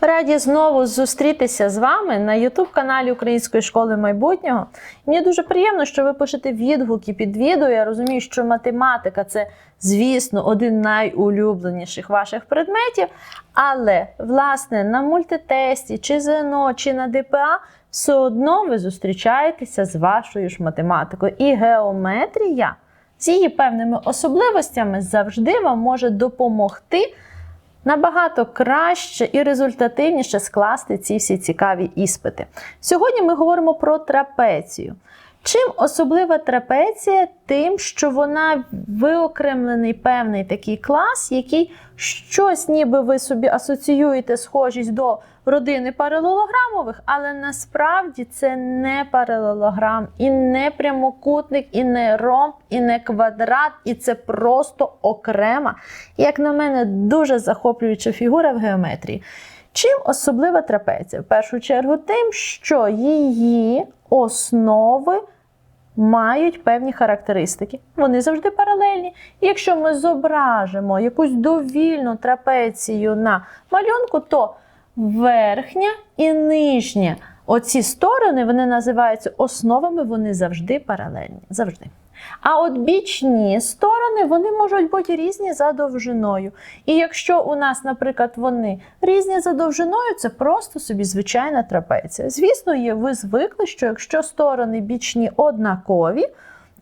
Раді знову зустрітися з вами на youtube каналі Української школи майбутнього. Мені дуже приємно, що ви пишете відгуки під відео. Я розумію, що математика це, звісно, один з найулюбленіших ваших предметів. Але, власне, на мультитесті, чи ЗНО, чи на ДПА все одно ви зустрічаєтеся з вашою ж математикою. І геометрія з її певними особливостями завжди вам може допомогти набагато краще і результативніше скласти ці всі цікаві іспити. Сьогодні ми говоримо про трапецію. Чим особлива трапеція? Тим, що вона виокремлений певний такий клас, який щось ніби ви собі асоціюєте схожість до родини паралелограмових, але насправді це не паралелограм, і не прямокутник, і не ромб, і не квадрат, і це просто окрема, як на мене, дуже захоплююча фігура в геометрії. Чим особлива трапеція? В першу чергу, тим, що її основи мають певні характеристики. Вони завжди паралельні. І якщо ми зображимо якусь довільну трапецію на малюнку, то верхня і нижня оці сторони вони називаються основами, вони завжди паралельні. Завжди. А от бічні сторони вони можуть бути різні за довжиною. І якщо у нас, наприклад, вони різні за довжиною, це просто собі звичайна трапеція. Звісно, є, ви звикли, що якщо сторони бічні однакові,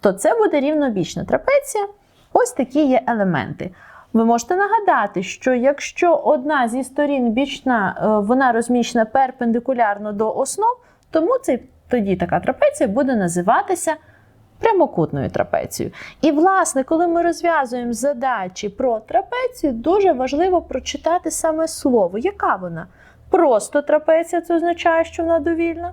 то це буде рівнобічна трапеція. Ось такі є елементи. Ви можете нагадати, що якщо одна зі сторін бічна, е, вона розміщена перпендикулярно до основ, тому це, тоді така трапеція буде називатися прямокутною трапецією. І, власне, коли ми розв'язуємо задачі про трапецію, дуже важливо прочитати саме слово. Яка вона? Просто трапеція це означає, що вона довільна.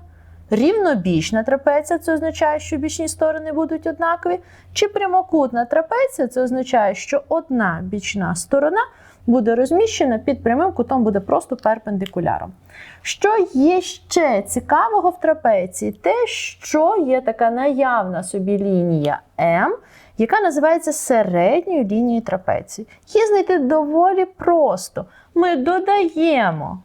Рівнобічна трапеція це означає, що бічні сторони будуть однакові. Чи прямокутна трапеція це означає, що одна бічна сторона буде розміщена під прямим кутом, буде просто перпендикуляром. Що є ще цікавого в трапеції? Те, що є така наявна собі лінія М, яка називається середньою лінією трапеції. Її знайти доволі просто. Ми додаємо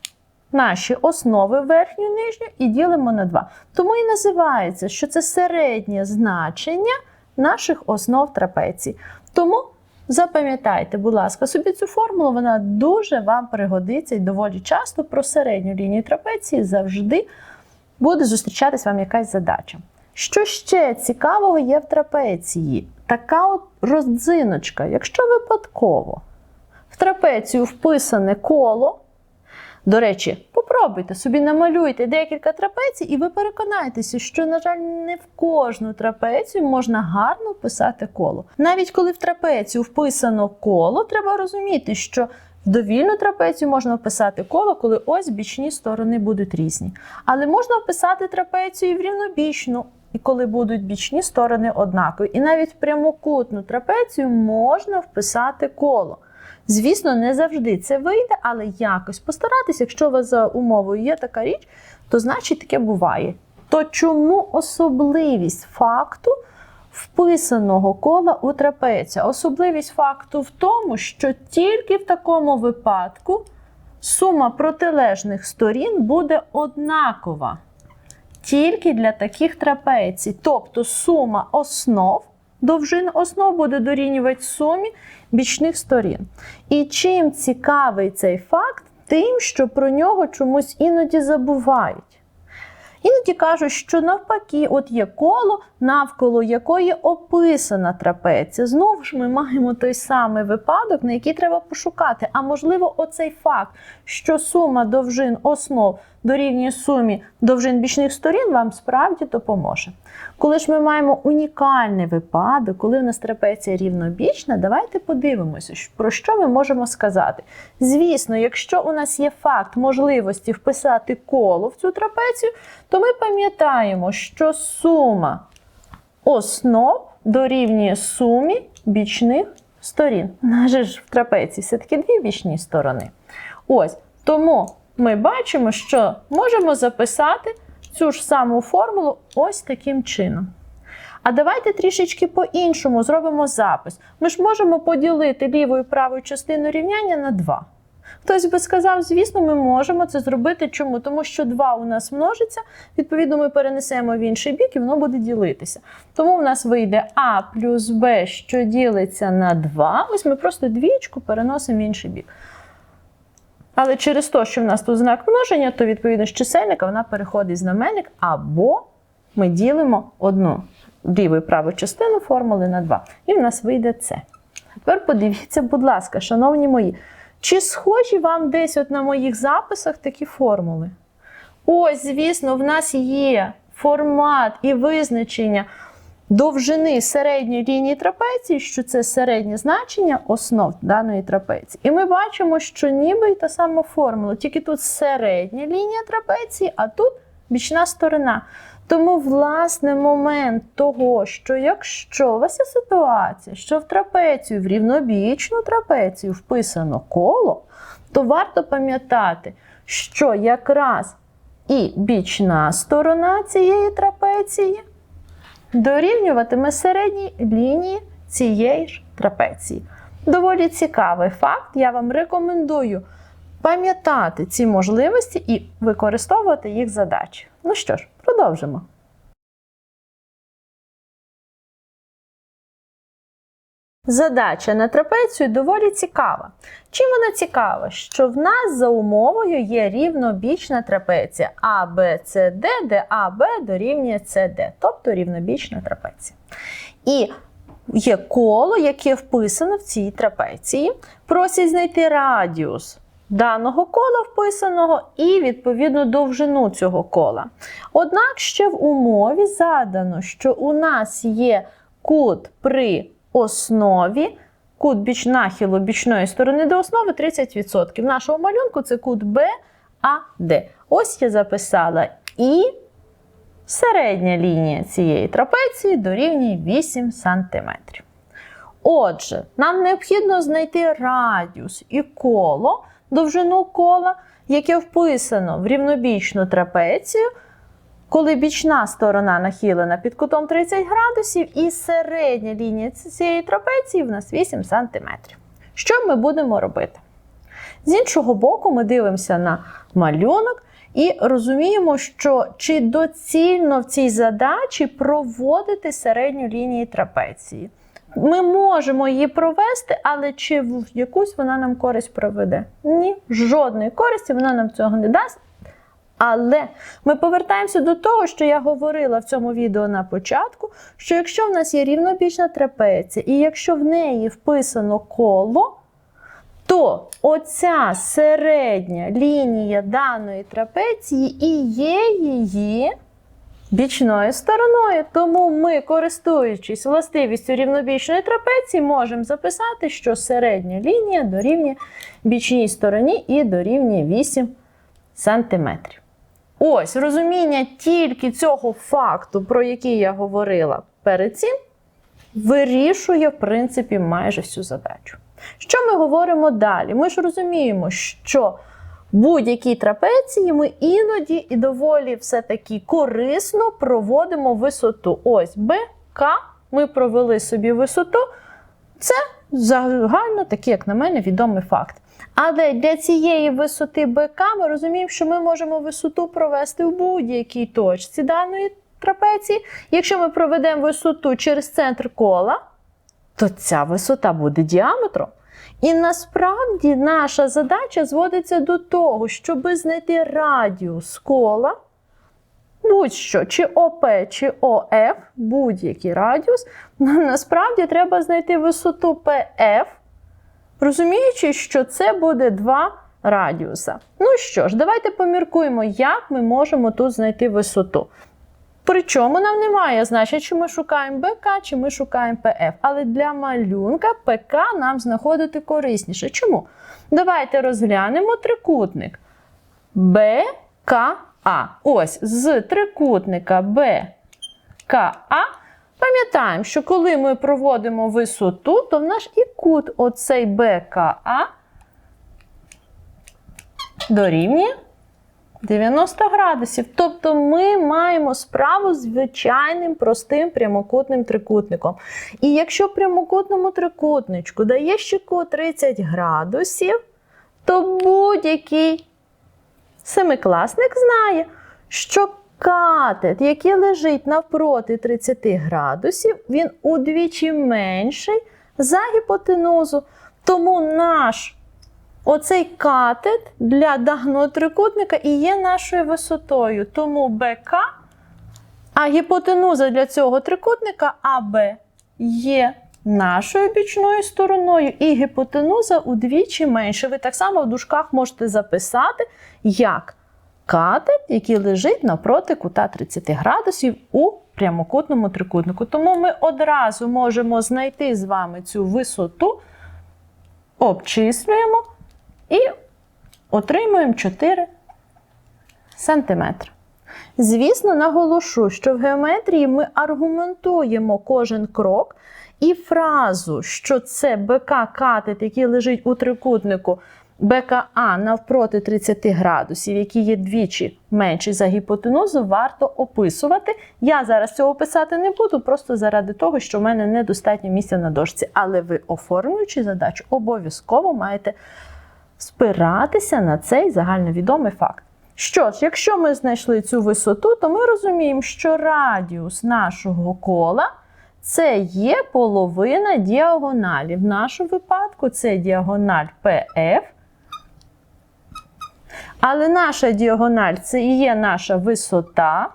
наші основи верхню і нижню і ділимо на 2. Тому і називається, що це середнє значення наших основ трапеції. Тому запам'ятайте, будь ласка, собі цю формулу, вона дуже вам пригодиться і доволі часто про середню лінію трапеції завжди буде зустрічатись вам якась задача. Що ще цікавого є в трапеції? Така от родзиночка, якщо випадково в трапецію вписане коло, до речі, попробуйте собі намалюйте декілька трапецій, і ви переконаєтеся, що, на жаль, не в кожну трапецію можна гарно вписати коло. Навіть коли в трапецію вписано коло, треба розуміти, що в довільну трапецію можна вписати коло, коли ось бічні сторони будуть різні. Але можна вписати трапецію і в рівнобічну. І коли будуть бічні сторони однакові. І навіть в прямокутну трапецію можна вписати коло. Звісно, не завжди це вийде, але якось постаратися, якщо у вас за умовою є така річ, то значить таке буває. То чому особливість факту вписаного кола у трапецію? Особливість факту в тому, що тільки в такому випадку сума протилежних сторін буде однакова. Тільки для таких трапецій. Тобто сума основ довжин основ буде дорівнювати сумі бічних сторін. І чим цікавий цей факт, тим, що про нього чомусь іноді забувають. Іноді кажуть, що навпаки, от є коло, навколо якої описана трапеція. Знову ж ми маємо той самий випадок, на який треба пошукати. А можливо, оцей факт, що сума довжин основ дорівнює сумі довжин бічних сторін, вам справді допоможе. Коли ж ми маємо унікальний випадок, коли в нас трапеція рівнобічна, давайте подивимося, про що ми можемо сказати. Звісно, якщо у нас є факт можливості вписати коло в цю трапецію, то ми пам'ятаємо, що сума основ дорівнює сумі бічних сторін. У нас же ж в трапеції все-таки дві бічні сторони. Ось тому ми бачимо, що можемо записати цю ж саму формулу ось таким чином. А давайте трішечки по-іншому зробимо запис. Ми ж можемо поділити ліву і праву частину рівняння на 2. Хтось би сказав, звісно, ми можемо це зробити. Чому? Тому що 2 у нас множиться, відповідно, ми перенесемо в інший бік і воно буде ділитися. Тому в нас вийде А плюс Б, що ділиться на 2. Ось ми просто двічку переносимо в інший бік. Але через те, що в нас тут знак множення, то відповідно з чисельника вона переходить знаменник, або ми ділимо одну ліву і праву частину формули на 2. І в нас вийде це. Тепер подивіться, будь ласка, шановні мої, чи схожі вам десь от на моїх записах такі формули? Ось, звісно, в нас є формат і визначення довжини середньої лінії трапеції, що це середнє значення основ даної трапеції. І ми бачимо, що ніби й та сама формула, тільки тут середня лінія трапеції, а тут бічна сторона. Тому, власне, момент того, що якщо у вас є ситуація, що в трапецію, в рівнобічну трапецію вписано коло, то варто пам'ятати, що якраз і бічна сторона цієї трапеції дорівнюватиме середній лінії цієї ж трапеції. Доволі цікавий факт. Я вам рекомендую пам'ятати ці можливості і використовувати їх задачі. Ну що ж, продовжимо. Задача на трапецію доволі цікава. Чим вона цікава? Що в нас за умовою є рівнобічна трапеція А, Б, С, Д, де А, Б дорівнює С, Д, тобто рівнобічна трапеція. І є коло, яке вписано в цій трапеції. Просять знайти радіус даного кола вписаного і відповідно довжину цього кола. Однак ще в умові задано, що у нас є кут при основі, кут біч нахилу бічної сторони до основи 30%. В нашому малюнку це кут БАД. Ось я записала і середня лінія цієї трапеції дорівнює 8 см. Отже, нам необхідно знайти радіус і коло, довжину кола, яке вписано в рівнобічну трапецію, коли бічна сторона нахилена під кутом 30 градусів, і середня лінія цієї трапеції в нас 8 см. Що ми будемо робити? З іншого боку, ми дивимося на малюнок і розуміємо, що чи доцільно в цій задачі проводити середню лінію трапеції. Ми можемо її провести, але чи в якусь вона нам користь проведе? Ні, жодної користі вона нам цього не дасть. Але ми повертаємося до того, що я говорила в цьому відео на початку: що якщо в нас є рівнобічна трапеція, і якщо в неї вписано коло, то оця середня лінія даної трапеції і є її бічною стороною. Тому ми, користуючись властивістю рівнобічної трапеції, можемо записати, що середня лінія дорівнює бічній стороні і дорівнює 8 см. Ось розуміння тільки цього факту, про який я говорила перед цим, вирішує, в принципі, майже всю задачу. Що ми говоримо далі? Ми ж розуміємо, що будь-якій трапеції ми іноді і доволі все-таки корисно проводимо висоту. Ось БК, ми провели собі висоту. Це загально такий, як на мене, відомий факт. Але для цієї висоти БК ми розуміємо, що ми можемо висоту провести в будь-якій точці даної трапеції. Якщо ми проведемо висоту через центр кола, то ця висота буде діаметром. І насправді наша задача зводиться до того, щоб знайти радіус кола, будь-що, чи ОП, чи ОФ, будь-який радіус, нам насправді треба знайти висоту ПФ, розуміючи, що це буде два радіуса. Ну що ж, давайте поміркуємо, як ми можемо тут знайти висоту. Причому нам немає значення, чи ми шукаємо БК, чи ми шукаємо ПФ. Але для малюнка ПК нам знаходити корисніше. Чому? Давайте розглянемо трикутник БКА. Ось з трикутника БКА. Пам'ятаємо, що коли ми проводимо висоту, то в наш і кут оцей БКА дорівнює 90 градусів. Тобто ми маємо справу з звичайним простим прямокутним трикутником. І якщо прямокутному трикутничку дає ще кут 30 градусів, то будь-який семикласник знає, що катет, який лежить навпроти 30 градусів, він удвічі менший за гіпотенузу. Тому наш оцей катет для даного трикутника і є нашою висотою. Тому БК, а гіпотенуза для цього трикутника АБ є нашою бічною стороною, і гіпотенуза удвічі менше. Ви так само в дужках можете записати, як катет, який лежить навпроти кута 30 градусів у прямокутному трикутнику. Тому ми одразу можемо знайти з вами цю висоту, обчислюємо і отримуємо 4 сантиметри. Звісно, наголошу, що в геометрії ми аргументуємо кожен крок і фразу, що це БК катет, який лежить у трикутнику БКА навпроти 30 градусів, який є двічі менший за гіпотенузу, варто описувати. Я зараз цього писати не буду, просто заради того, що в мене недостатньо місця на дошці. Але ви, оформлюючи задачу, обов'язково маєте спиратися на цей загальновідомий факт. Що ж, якщо ми знайшли цю висоту, то ми розуміємо, що радіус нашого кола це є половина діагоналі. В нашому випадку це діагональ PF. Але наша діагональ це і є наша висота.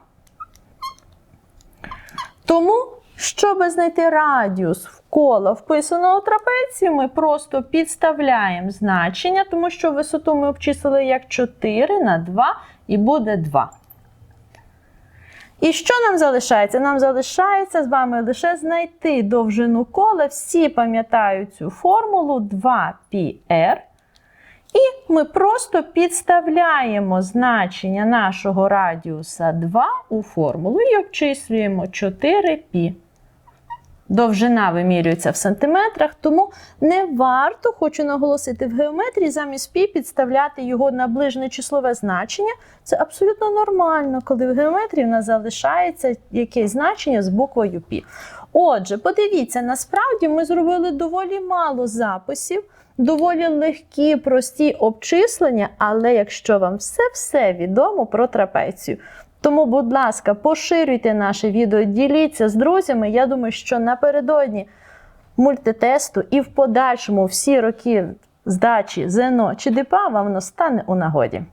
Тому, щоб знайти радіус в кола вписаного трапеції, ми просто підставляємо значення, тому що висоту ми обчислили як 4 на 2 і буде 2. І що нам залишається? Нам залишається з вами лише знайти довжину кола. Всі пам'ятають цю формулу 2πr. І ми просто підставляємо значення нашого радіуса 2 у формулу і обчислюємо 4π. Довжина вимірюється в сантиметрах, тому не варто, хочу наголосити, в геометрії замість пі підставляти його на наближне числове значення. Це абсолютно нормально, коли в геометрії в нас залишається якесь значення з буквою пі. Отже, подивіться, насправді ми зробили доволі мало записів, доволі легкі, прості обчислення, але якщо вам все-все відомо про трапецію, тому, будь ласка, поширюйте наше відео, діліться з друзями. Я думаю, що напередодні мультитесту і в подальшому всі роки здачі ЗНО чи ДПА вам стане у нагоді.